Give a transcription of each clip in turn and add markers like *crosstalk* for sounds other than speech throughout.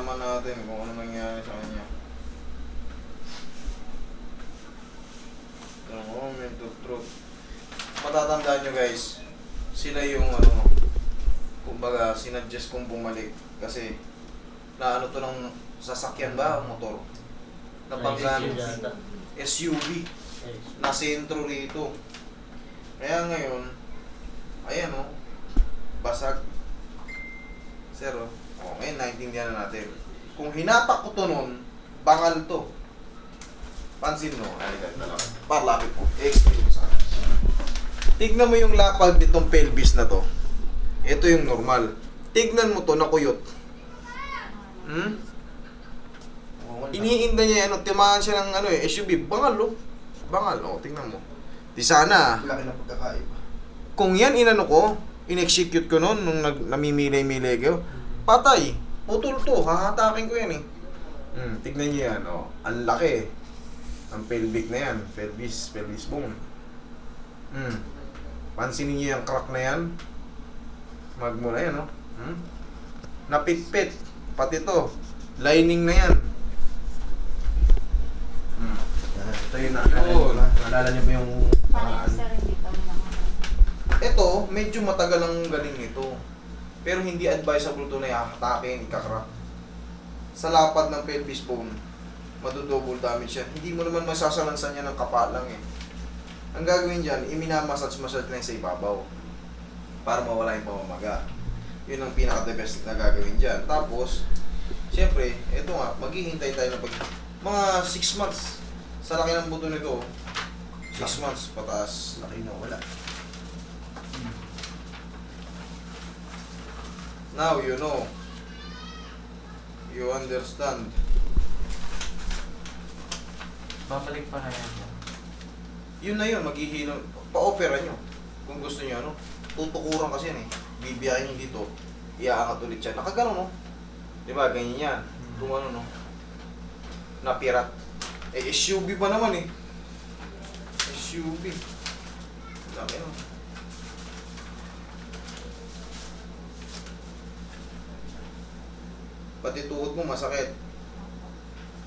Malalaman natin kung ano nangyari sa kanya. The moment of truth. Matatandaan nyo guys, sila yung ano, kumbaga sinadjust kong bumalik kasi na ano to ng sasakyan ba o motor? Nabanggaan SUV na sentro rito. Kaya ngayon, ayan o, basag. Oh, oh, ngayon naintindihan na natin. Kung hinatak ko to nun, bangal to. Pansin mo, halika na lang. Parlapit explain mo sa akin. Tignan mo yung lapad nitong pelvis na to. Ito yung normal. Tignan mo to, nakuyot. Hmm? Iniinda niya, ano, timaan siya ng ano eh, SUV. Bangal, oh. Bangal, oh, tingnan mo. Di sana, Laki na pagkakaiba. kung yan inano ko, in-execute ko noon nung nag, namimilay-milay ko, patay. Putol to, hahatakin ko yan eh. Hmm, tignan niyo yan, oh. Ang laki. Ang pelvic na yan, pelvis, pelvis bone. Hmm. Pansinin niyo yung crack na yan. Magmula yan, oh. Hmm? Napitpit. Pati to. Lining na yan. Hmm. Ito yung Oo. naalala niyo ba? Naalala niyo ba yung naman. Ito, medyo matagal ang galing nito. Pero hindi advisable to na ihatakin, ikakrap. Sa lapad ng pelvis bone, madudouble damage yan. Hindi mo naman masasalansan yan ng kapalang eh. Ang gagawin dyan, iminamassage-massage na yan sa ibabaw. Para mawala yung pamamaga. Yun ang pinaka-the best na gagawin dyan. Tapos, siyempre, eto nga, maghihintay tayo ng pag... Mga 6 months. Sa laki ng buto nito, 6 months pataas. Laki na wala. Now you know. You understand. Babalik pa na yan. Yun na yun, maghihilo. Pa-opera nyo. Kung gusto nyo, ano. Tutukuran kasi yan eh. Bibiyahin nyo dito. Iaangat ulit siya. Nakagano, no? Di ba, ganyan yan. Kung ano, no? Napirat. Eh, SUV pa naman eh. SUV. Laki, no? Pati tuhod mo masakit.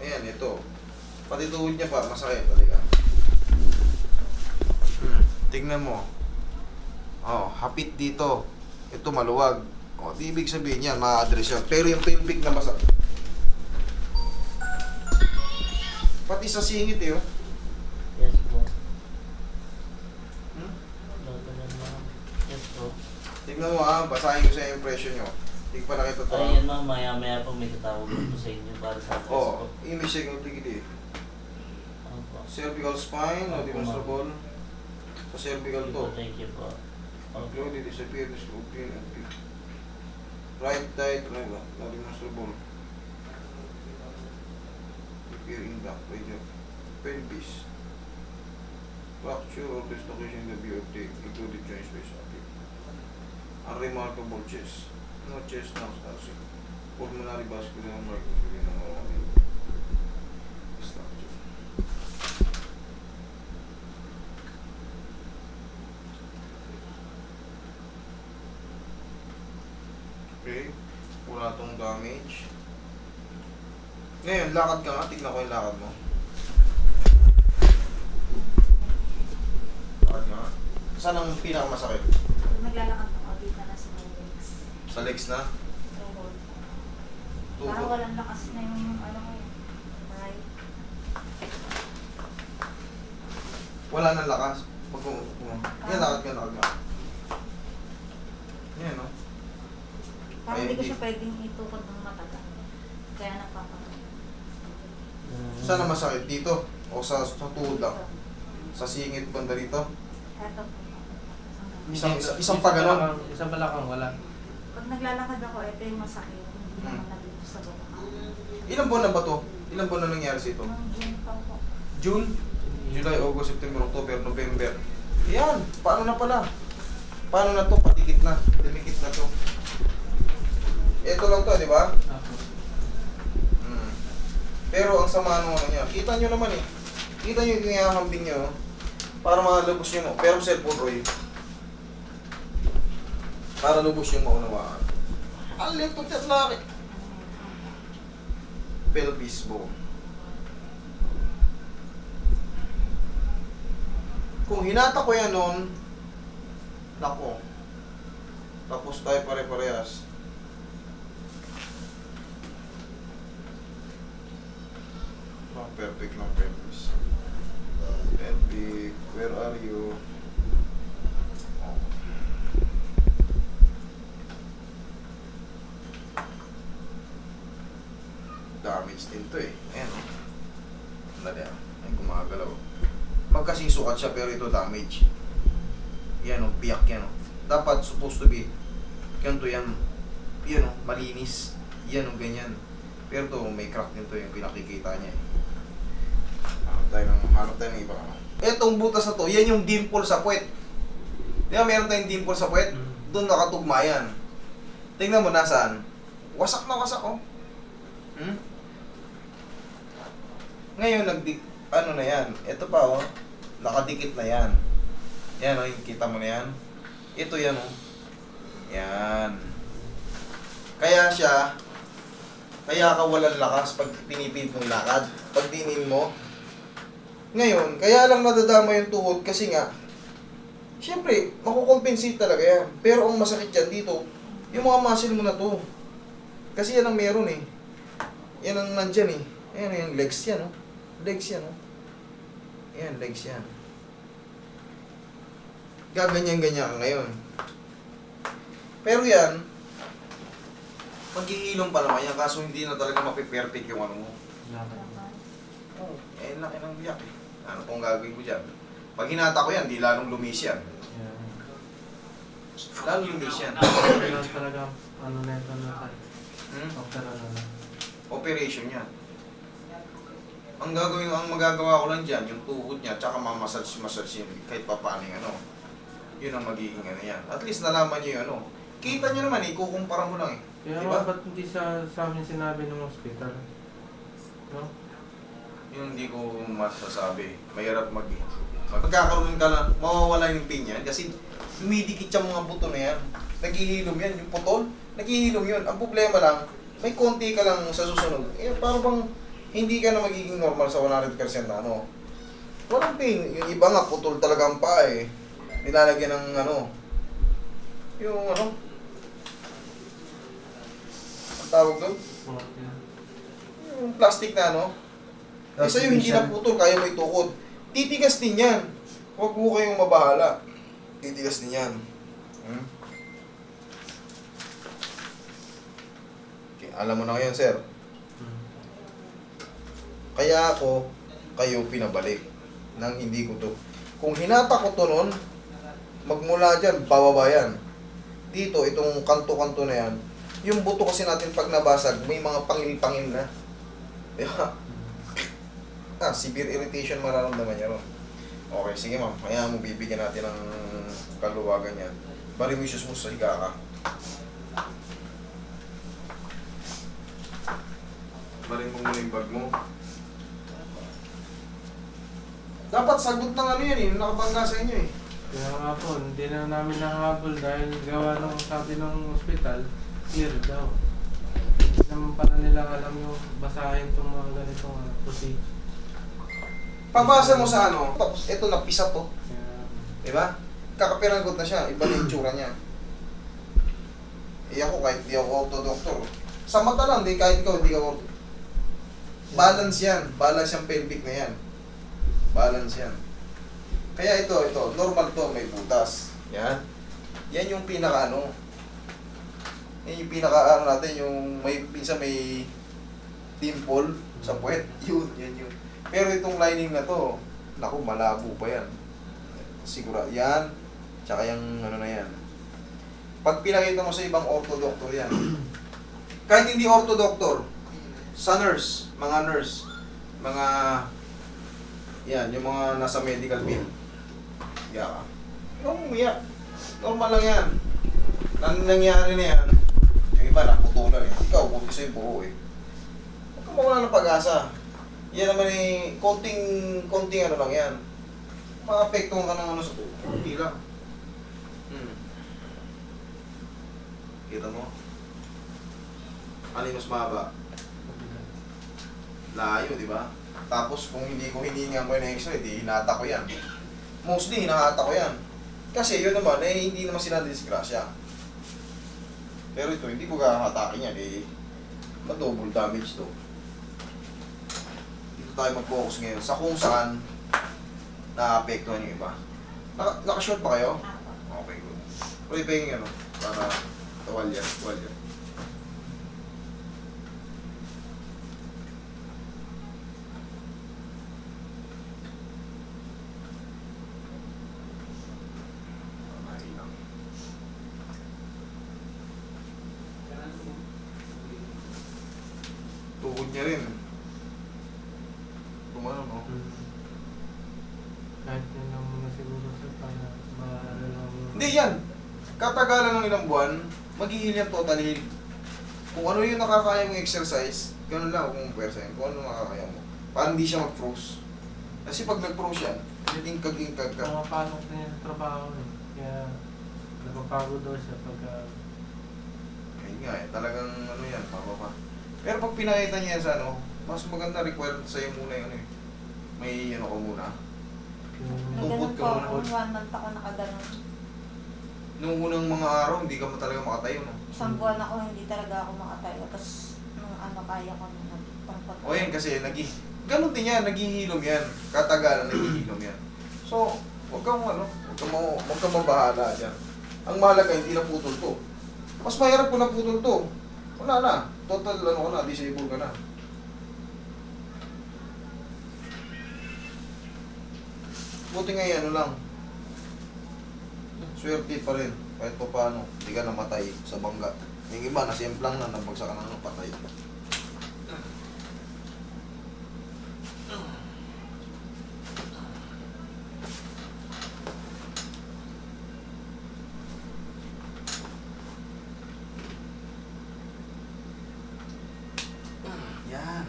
Ayan, ito. Pati tuhod niya pa, masakit. Halika. Hmm. Tingnan mo. Oh, hapit dito. Ito maluwag. Oh, di ibig sabihin yan, ma-address yan. Pero yung pelvic na masakit. Pati sa singit eh, oh. Yes po. Hmm? Tingnan mo ha, basahin ko sa impression nyo. Hindi pa nakita to. Ayun ma'am, maya maya po may tatawag po sa inyo para sa test Oh, po. image check ng tigili. Opo. Cervical spine, no demonstrable. Sa cervical to. Thank you po. Opo. Uploaded, disappeared, disappeared, and Right side, no, no demonstrable. Appear in back, radio. Pelvis. Fracture or dislocation in the BOT, included joint space. Unremarkable chest. No chest now, static. Pulmonary vascular ng mga structure. Okay. Wala tong damage. Ngayon, lakad ka nga. Tignan ko yung lakad mo. Lakad ka nga. Saan ang pinakamasakit? Pag naglalakad ako, dito na sa. Sa legs na? Tuhod. Tuhod? Parang walang lakas na yung ano ko yun. Right. Wala nang lakas. Pag um, um, yan, lakad ka, lakad ka. Yan, no? Parang Ay, hindi ko siya pwedeng itukod ng matagal. Kaya nagpapakita. Mm. Saan ang masakit? Dito? O sa, sa tuhod lang? Sa singit banda dito? Ito. Isang- isang- isang pa ganon? Isang balakang wala. Pag naglalakad ako, ito yung masakit. Hindi Hmm. naman na dito sa baba. Ilang buwan na ba to? Ilang buwan na nangyari sa ito? June pa po. June? July, August, September, October, November. Yan, paano na pala? Paano na to? Patikit na. Dumikit na to. Ito lang to, di ba? Hmm. Pero ang sama nung ano niya, kita nyo naman eh. Kita nyo yung ihahambing nyo. Para malubos nyo, no? Pero cellphone, Roy. Para lubos yung maunawaan. Ang lento at laki. pelvis bone. Kung hinata ko yan noon, nako, tapos tayo pare-parehas. Perfect lang pelvis. Pelvic, where are you? Oh. Damage din to eh. Ayan oh. Dali ah. Ay, gumagalaw. Magkasing sukat siya pero ito damage. Yan oh, piyak yan oh. Dapat supposed to be ganito yan. Yan oh, malinis. Yan oh, ganyan. Pero to, may crack din to yung pinakikita niya eh. Hanap tayo ng, hanap tayo ng iba ano. Etong butas na to, yan yung dimple sa puwet. Di ba meron tayong dimple sa puwet? Doon nakatugma yan. Tingnan mo nasaan. Wasak na wasak oh. Hmm? Ngayon, nagdi ano na yan. Ito pa oh. Nakadikit na yan. Yan oh, kita mo na yan. Ito yan oh. Yan. Kaya siya, kaya ka walang lakas pag pinipid mong lakad. Pag dinin mo. Ngayon, kaya lang nadadama yung tuhod kasi nga, Siyempre, makukompensate talaga yan. Pero ang masakit dyan dito, yung mga muscle mo na to. Kasi yan ang meron eh. Yan ang nandyan eh. Ayan, yung legs yan oh. Legs yan oh. Ayan, legs yan. Gaganyan-ganyan ka ngayon. Pero yan, maghihilom pa naman yan, kaso hindi na talaga mapiperfect yung ano mo. Oh, eh, laki ng biyak eh. Ano pong gagawin ko dyan? Pag hinata ko yan, di lalong lumis yan. Lalong lumis yan. Kailangan talaga, ano na ito na tayo. Hmm? Ano na. Operation yan. Ang gagawin, ang magagawa ko lang dyan, yung tuhod niya, tsaka mamassage-massage yun, kahit pa paano yung ano. Yun ang magiging ano yan. At least nalaman niyo yung ano. Kita niyo naman, ikukumpara mo lang eh. Kaya Di nga, ba? ba't hindi sa, sa amin sinabi ng hospital? No? Yung hindi ko masasabi. Mahirap mag... Magkakaroon ka lang, mawawala yung pain yan kasi dumidikit yung mga buto na yan. Naghihilom yan, yung putol, naghihilom yun. Ang problema lang, may konti ka lang sa susunod. Eh, parang bang hindi ka na magiging normal sa 100% na ano. Walang pain. Yung iba nga, putol talaga ang paa eh. Nilalagyan ng ano, yung ano, ang tawag doon? Yung plastic na ano, eh, sa'yo hindi na putol, kaya mo itukod. Titigas din yan. Huwag mo kayong mabahala. Titigas din yan. Hmm? Okay, alam mo na ngayon, sir. Kaya ako, kayo pinabalik nang hindi ko to. Kung hinata ko to nun, magmula dyan, bababa yan. Dito, itong kanto-kanto na yan, yung buto kasi natin pag nabasag, may mga pangil-pangil na. Di ba? *laughs* Ah, severe irritation mararamdaman niya ron. Okay, sige ma'am. Kaya mo bibigyan natin ng kaluwagan yan. Bari mo sa higa ka. Bari mo muna yung bag mo. Dapat sagot ng ano yan eh, nakabangga sa inyo eh. Kaya nga po, hindi na namin nahabol dahil gawa ng sabi ng hospital, clear daw. Hindi naman pala nila alam yung basahin itong mga ganitong uh, procedure. Pabasa mo sa ano, tapos ito napisa to. Kaya, Di ba? Kakapiranggot na siya, iba na yung tsura niya. Eh ako kahit di ako auto-doctor. Sa mata lang, di kahit ikaw di ka auto. Balance yan. Balance yung pelvic na yan. Balance yan. Kaya ito, ito, normal to, may butas. Yan. Yan yung pinaka ano. Yan yung pinaka ano natin, yung may, pinsa may dimple sa puwet. *laughs* Yun, yan yun. Pero itong lining na to, naku, malabo pa yan. Sigura, yan. Tsaka yung ano na yan. Pag pinakita mo sa ibang ortho-doctor yan. *clears throat* Kahit hindi ortho-doctor, sa nurse, mga nurse, mga yan, yung mga nasa medical field. Yeah. Huwag mo umiyak. Normal lang yan. Nang nangyari na yan, yung iba naputulan eh. Ikaw, buti sa'yo buo eh. Huwag kang mawala ng pag-asa. Yan naman eh, konting, konting ano lang yan. Maapektuhan ka ng ano sa buo. Hindi lang. Hmm. Kita mo? Ano yung mas mahaba? Layo, di ba? Tapos kung hindi ko hiningan ko yung x-ray, di hinata ko yan. Mostly, hinahata ko yan. Kasi yun naman, eh, hindi naman sila disgrasya. Pero ito, hindi ko kakahatakin yan, eh. Ma-double damage to. Dito tayo mag-focus ngayon sa kung saan naapektuhan yung iba. Naka, naka-short ba kayo? Okay, good. Uy, pahingin ano, para tawalya, tawalya. Okay lang. Tuhod niya rin. Tumano, no? Hmm. Kahit yun lang muna siguro sir, para maaalala lang muna. Hindi yan. Katagalan ng ilang buwan, mag-i-heal yan total heal. Kung ano yung nakakaya mong exercise, ganun lang kung pwersa yan. Kung ano nakakaya mo. Para hindi siya mag-froze. Kasi pag nag-froze yan, ingkag-ingkag ka. Pumapasok na niya sa trabaho eh. Kaya napapagod daw siya pagka Ayun nga eh, talagang ano yan, mababa. Pero pag pinakita niya yan sa ano, mas maganda required sa'yo muna yung ano eh. May ano ko muna. yung Tungkot Naganon ka po muna. ako, one month ako nakaganon. Nung unang mga araw, hindi ka mo talaga makatayo, no? Isang buwan ako, hindi talaga ako makatayo. Tapos, nung ano, kaya ko na nagtungkot. O yan kasi, nagi, ganun din yan, naghihilom yan. Katagalan, naghihilom yan. So, wag kang ano, wag kang, ma- wag kang mabahala dyan. Ang mahalaga, hindi na putol to. Mas mahirap kung naputol to. Wala na. Total, ano ka na, disable ka na. Buti nga ano lang. Swerte pa rin. Kahit pa paano, hindi ka namatay sa bangga. Yung iba, nasimplang na, nabagsak ka na ng patay. Yan.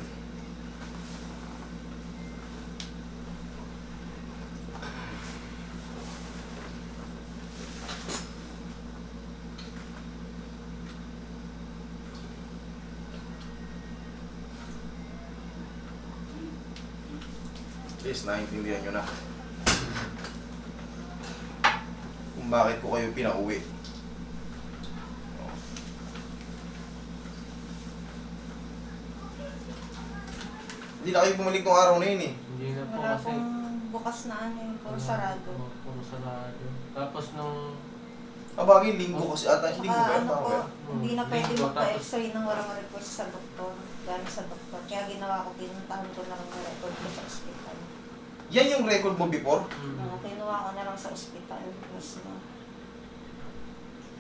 At least naiintindihan nyo na. Kung bakit ko kayo pinauwi. Hindi na kayo bumalik nung araw na yun eh. hindi na po Wala kasi pong bukas na ano yung puro sarado. Puro sarado. Tapos nung Ah, bagay, linggo kasi ata. Linggo ba Saka yun? ano Tama po, ba yun? hindi na pwede Linggo, magpa-x-ray nang walang request sa doktor. Galing sa doktor. Kaya ginawa ko, pinuntahan ko na lang record ko sa ospital. Yan yung record mo before? mm, Uh, kinuha ko na lang sa ospital mismo.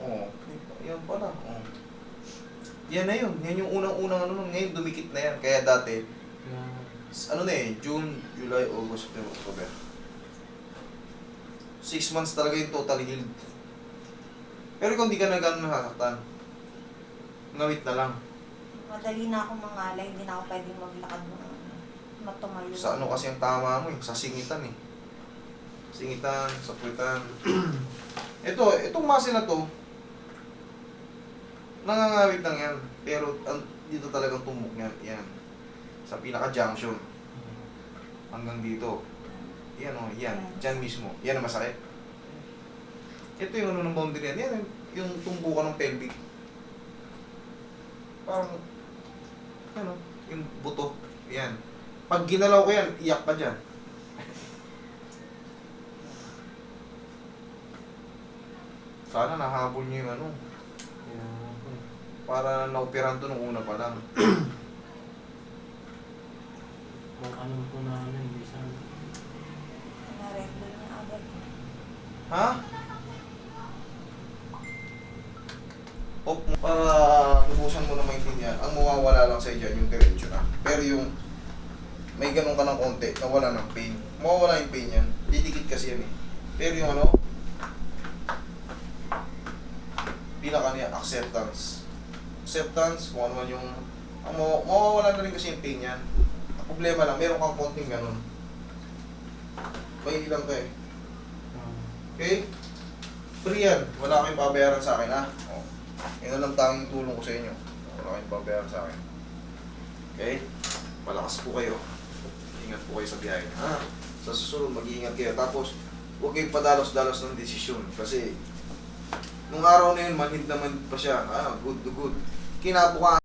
Oo. yan pala. Oo. Yan na yun. Yan yung unang-unang ano nun. Ngayon dumikit na yan. Kaya dati, s- ano na eh, June, July, August, September, October. Six months talaga yung total healed. Pero kung di ka na gano'n nasasaktan, ngawit na lang. Madali na ako mangalay, hindi na ako pwedeng maglakad ng ano, matumayo. Sa ano kasi ang tama mo eh, sa singitan eh. Singitan, sapuitan. *clears throat* ito, itong muscle na to, nangangawit lang yan. Pero ang, dito talagang tumok yan. Yan. Sa pinaka-junction. Hanggang dito. Yan o, yan. Diyan mismo. Yan ang masakit. Ito yung ano ng boundary yan. Yan yung, yung tumbukan ng pelvic. Parang, ano, yung buto. Yan. Pag ginalaw ko yan, iyak ka dyan. Sana nahabol niyo yung ano, para naoperahan to nung una pa lang. *clears throat* Kung alam po namin, siya Na-regular niya agad. Ha? O, para lubusan mo na maintindihan, ang mawawala lang sa dyan yung diretso na. Pero yung may ganun ka ng konti, nawala ng pain. Mawawala yung pain yan. Didikit kasi yan eh. Pero yung ano, pinaka niya, acceptance. Acceptance, kung ano man yung, ang maw- mawawala na rin kasi yung pain yan. Ang problema lang, meron kang konting ganun. May ilang ka eh. Okay? Free yan. Wala kayong babayaran sa akin, ha? O. Yan na lang tanging tulong ko sa inyo. Wala kayong babayaran sa akin. Okay? Malakas po kayo. Ingat po kayo sa biyahe. Ha? Sa susunod, mag-iingat kayo. Tapos, huwag kayong padalos-dalos ng desisyon. Kasi, nung araw na yun, manhid naman pa siya. Ah, good to good. Kinabukasan,